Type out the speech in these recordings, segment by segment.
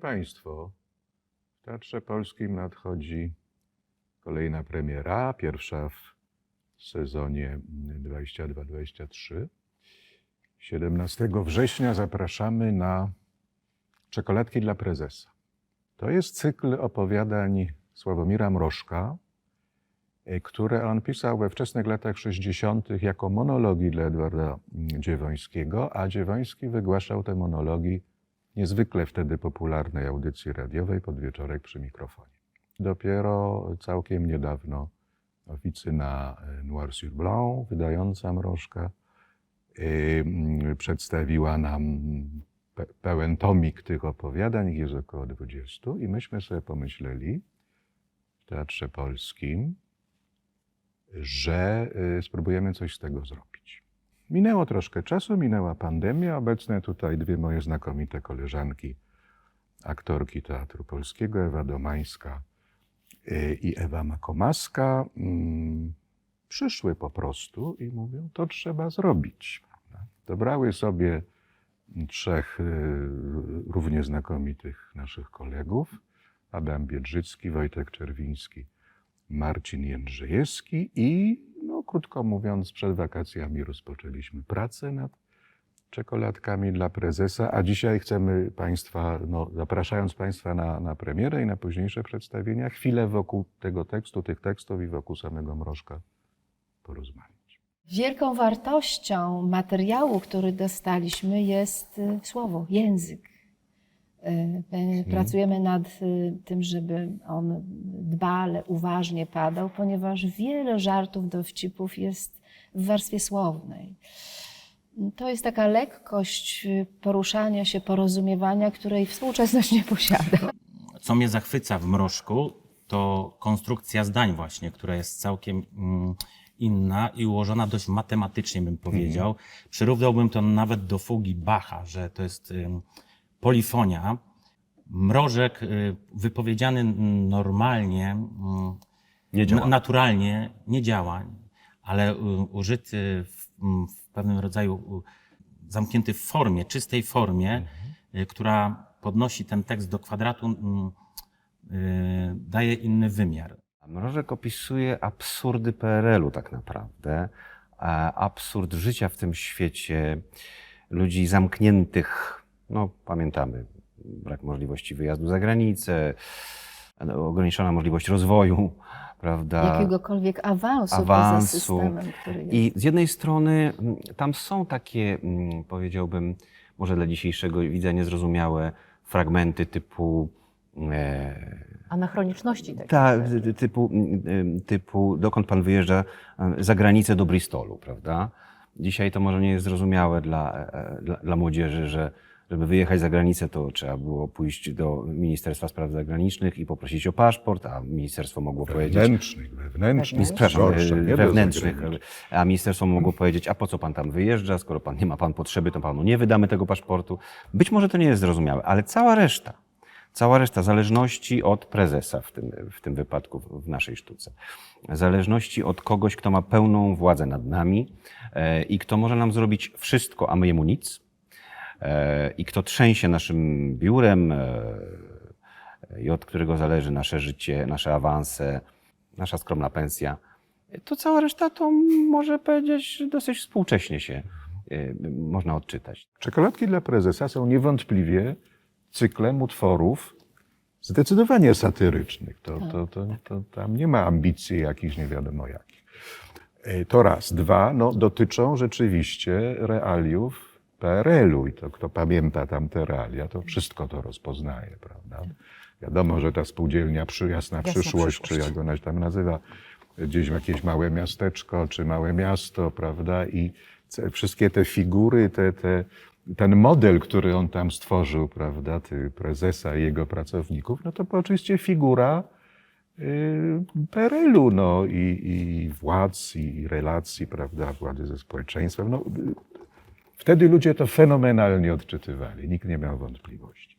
Państwo, w Teatrze Polskim nadchodzi kolejna premiera, pierwsza w sezonie 22-23. 17 września zapraszamy na Czekoladki dla prezesa. To jest cykl opowiadań Sławomira Mrożka, y, które on pisał we wczesnych latach 60. jako monologi dla Edwarda Dziewońskiego, a Dziewoński wygłaszał te monologi niezwykle wtedy popularnej audycji radiowej podwieczorek przy mikrofonie. Dopiero całkiem niedawno oficyna e, Noir sur Blanc, wydająca Mrożka, y, mm, przedstawiła nam pe- pełen tomik tych opowiadań, ich jest około 20 i myśmy sobie pomyśleli w Teatrze Polskim, że y, spróbujemy coś z tego zrobić. Minęło troszkę czasu, minęła pandemia. Obecne tutaj dwie moje znakomite koleżanki, aktorki Teatru Polskiego, Ewa Domańska y, i Ewa Makomaska, mm, przyszły po prostu i mówią, to trzeba zrobić. Dobrały sobie trzech y, równie znakomitych naszych kolegów, Adam Biedrzycki, Wojtek Czerwiński, Marcin Jędrzejewski i, no, krótko mówiąc, przed wakacjami rozpoczęliśmy pracę nad czekoladkami dla prezesa, a dzisiaj chcemy Państwa, no, zapraszając Państwa na, na premierę i na późniejsze przedstawienia, chwilę wokół tego tekstu, tych tekstów i wokół samego Mrożka porozmawiać. Wielką wartością materiału, który dostaliśmy, jest słowo, język. Y, my Pracujemy nad y, tym, żeby on dbale, uważnie padał, ponieważ wiele żartów, dowcipów jest w warstwie słownej. To jest taka lekkość poruszania się, porozumiewania, której współczesność nie posiada. Co mnie zachwyca w mrożku, to konstrukcja zdań właśnie, która jest całkiem mm, inna i ułożona dość matematycznie, bym powiedział. Przyrównałbym to nawet do fugi Bacha, że to jest polifonia. Mrożek y, wypowiedziany normalnie, mm, Nie działa. naturalnie, nie działa, ale y, użyty w, mm, w pewnym rodzaju, zamknięty w formie, czystej formie, y, która podnosi ten tekst do kwadratu, mm, daje inny wymiar. Mrożek opisuje absurdy PRL-u tak naprawdę, absurd życia w tym świecie, ludzi zamkniętych, no pamiętamy, brak możliwości wyjazdu za granicę, ograniczona możliwość rozwoju, prawda? Jakiegokolwiek awansu, Awansu. systemem, który jest. I z jednej strony mm, tam są takie, mm, powiedziałbym, może dla dzisiejszego widza niezrozumiałe fragmenty typu e, anachroniczności. Tak, ty- typu, mm, typu dokąd pan wyjeżdża e, za granicę do Bristolu, prawda? Dzisiaj to może nie jest zrozumiałe dla, e, dla, dla młodzieży, że żeby wyjechać za granicę, to trzeba było pójść do Ministerstwa Spraw Zagranicznych i poprosić o paszport, a ministerstwo mogło powiedzieć, Wewnętrznych, wewnętrznych, przepraszam, gorsza, e, wewnętrznych, a ministerstwo mogło powiedzieć, a po co pan tam wyjeżdża, skoro pan nie ma pan potrzeby, to panu nie wydamy tego paszportu. Być może to nie jest zrozumiałe, ale cała reszta, cała reszta zależności od prezesa w tym, w tym wypadku w- naszej sztuce, zależności od kogoś, kto ma pełną władzę nad nami e, i kto może nam zrobić wszystko, a my jemu nic, i kto trzęsie naszym biurem e, i od którego zależy nasze życie, nasze awanse, nasza skromna pensja, to cała reszta to może powiedzieć dosyć współcześnie się e, można odczytać. Czekoladki dla prezesa są niewątpliwie cyklem utworów zdecydowanie satyrycznych. To, to, to, to, tam nie ma ambicji jakichś nie wiadomo jakich. E, To raz. Dwa, no, dotyczą rzeczywiście realiów PRL-u i to kto pamięta tamte realia, to wszystko to rozpoznaje, prawda? Wiadomo, że ta spółdzielnia przy, Jasna, Jasna przyszłość, czy Przyszłość. jak ona się tam nazywa, gdzieś jakieś małe miasteczko, czy małe miasto, prawda? I wszystkie te figury, te, te, ten model, który on tam stworzył, prawda, ty, prezesa i jego pracowników, no to oczywiście figura y, PRL-u, no i, i władz, i relacji, prawda, władzy ze społeczeństwem. No, wtedy ludzie to fenomenalnie odczytywali, nikt nie miał wątpliwości.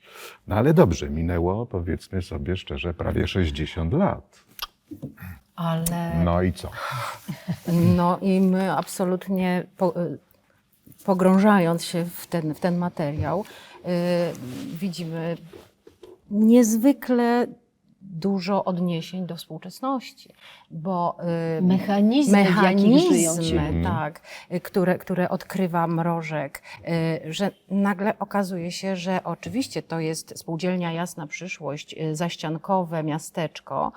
No ale dobrze, minęło, powiedzmy sobie szczerze, prawie 60 lat. Ale No i co? no i my absolutnie po, y, pogrążając się w ten, w ten materiał, y, widzimy niezwykle dużo odniesień do współczesności, bo y, Mechanizmy, mechanizmy, tak, y, które, które odkrywa Mrożek, y, że nagle okazuje się, że oczywiście to jest spółdzielnia Jasna Przyszłość, y, zaściankowe miasteczko,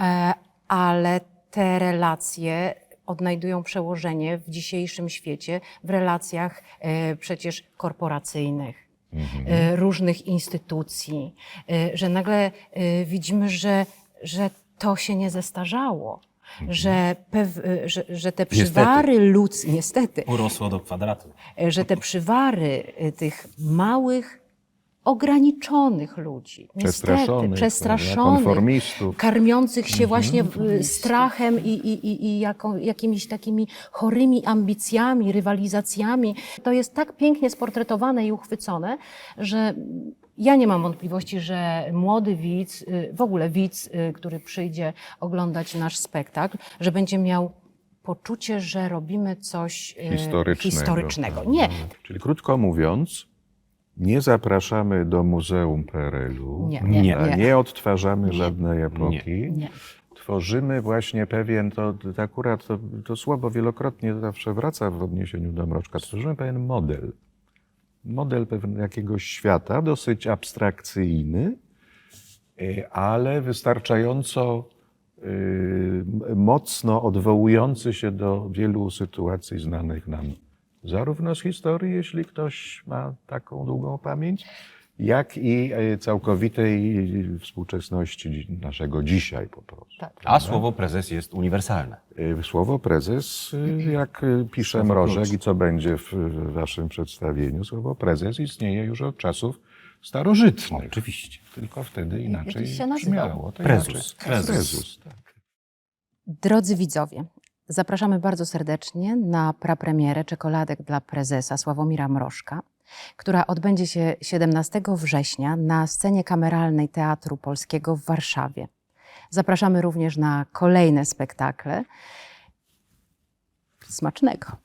e, ale te relacje odnajdują przełożenie w dzisiejszym świecie w relacjach e, przecież korporacyjnych e, różnych instytucji, e, że nagle e, widzimy, że, że to się nie zestarzało. Że, pew, że, że te przywary ludzkie, niestety, Urosło do kwadratu. że te przywary tych małych, ograniczonych ludzi, niestety, Przestraszonych, przestraszonych, konformistów. karmiących się właśnie w- strachem i, i, i, i jako, jakimiś takimi chorymi ambicjami, rywalizacjami. To jest tak pięknie sportretowane i uchwycone, że ja nie mam wątpliwości, że młody widz, y, w ogóle widz, y, który przyjdzie oglądać nasz spektakl, że będzie miał poczucie, że robimy coś y, historycznego. historycznego. Nie, Czyli krótko mówiąc, nie zapraszamy do Muzeum PRL-u, Nie, nie, nie. nie odtwarzamy żadnej epoki. Nie. Tworzymy właśnie pewien, to, to akurat to, to słowo wielokrotnie zawsze wraca w odniesieniu do Mroczka, tworzymy pewien model. Model pewnego jakiegoś świata, dosyć abstrakcyjny, y, ale wystarczająco y, mocno odwołujący się do wielu sytuacji znanych nam zarówno z historii, jeśli ktoś ma taką długą pamięć, jak i y, całkowitej współczesności naszego dzisiaj po prostu. Tak. A słowo prezes jest uniwersalne. Y, Słowo prezes, y, jak pisze Mrożek i co będzie w waszym przedstawieniu, słowo prezes istnieje już od czasów starożytnych. Oczywiście. Tylko wtedy inaczej się brzmiało. To Prezus. inaczej- Prezus. Prezus, tak. Drodzy widzowie, zapraszamy bardzo serdecznie na prapremierę Czekoladek dla prezesa Sławomira Mrożka, która odbędzie się 17 września na scenie kameralnej Teatru Polskiego w Warszawie. Zapraszamy również na kolejne spektakle. Smacznego!